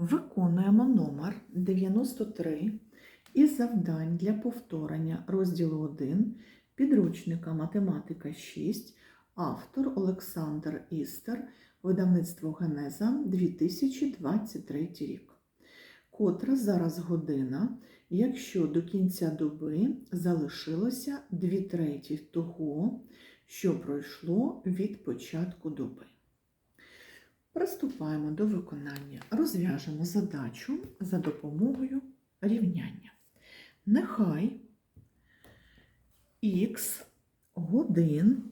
Виконуємо номер 93 із завдань для повторення розділу 1 підручника Математика 6, автор Олександр Істер, видавництво Генеза 2023 рік. Котра зараз година, якщо до кінця доби залишилося 2 треті того, що пройшло від початку доби. Приступаємо до виконання. Розв'яжемо задачу за допомогою рівняння. Нехай х годин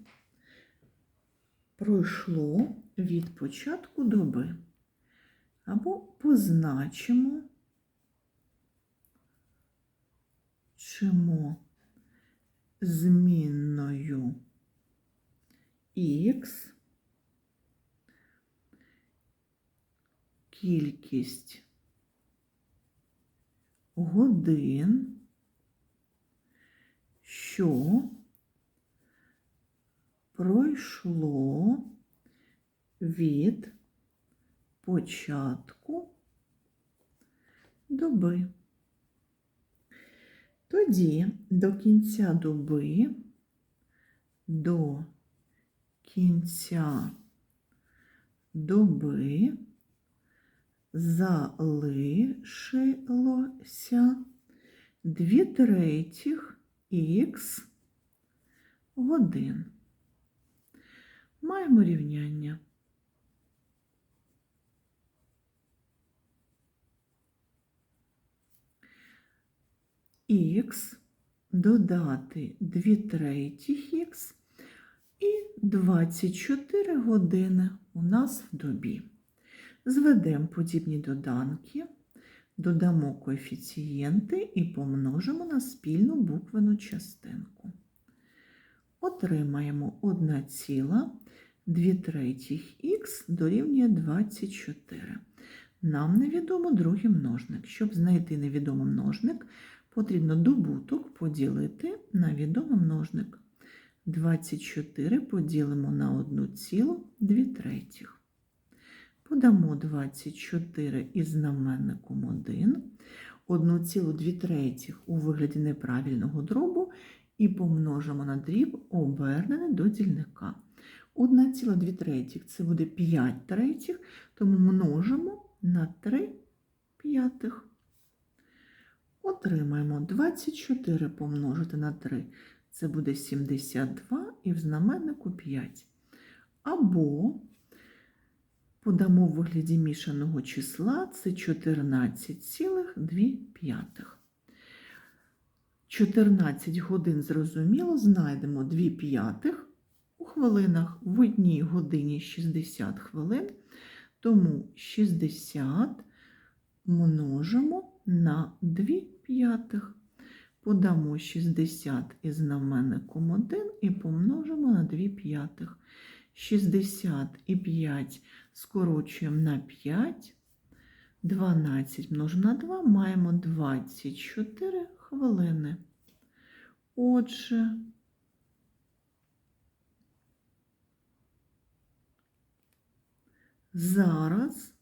пройшло від початку доби. Або позначимо чимо змінною х кількість годин, що пройшло від початку доби. Тоді до кінця доби, до кінця доби залишилося дві третіх х годин. Маємо рівняння. Х додати 2 третіх х і 24 години у нас в добі. Зведемо подібні доданки, додамо коефіцієнти і помножимо на спільну буквену частинку. Отримаємо 1,2 третіх х дорівнює 24. Нам невідомо другий множник. Щоб знайти невідомий множник, потрібно добуток поділити на відомий множник. 24 поділимо на 1,2 третіх. Подамо 24 із знаменником 1, 1,2 третіх у вигляді неправильного дробу і помножимо на дріб обернений до дільника. 1,2 третіх це буде 5 третіх, тому множимо на 3 п'ятих. Отримаємо 24 помножити на 3. Це буде 72 і в знаменнику 5. Або подамо в вигляді мішаного числа це 14,2. 14 годин зрозуміло, знайдемо 2 п'ятих у хвилинах в одній годині 60 хвилин, тому 60 множимо на 2 п'ятих. Подамо 60 із знаменником 1 і помножимо на 2 п'ятих. 60 і 5 скорочуємо на 5. 12 множимо на 2, маємо 24 хвилини. Отже, зараз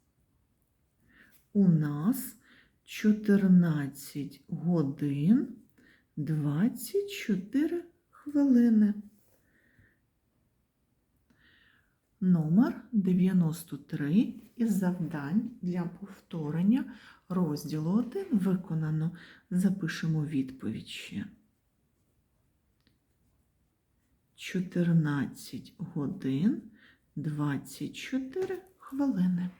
у нас 14 годин 24 хвилини. Номер 93 із завдань для повторення розділу 1 виконано. Запишемо відповідь ще. 14 годин 24 хвилини.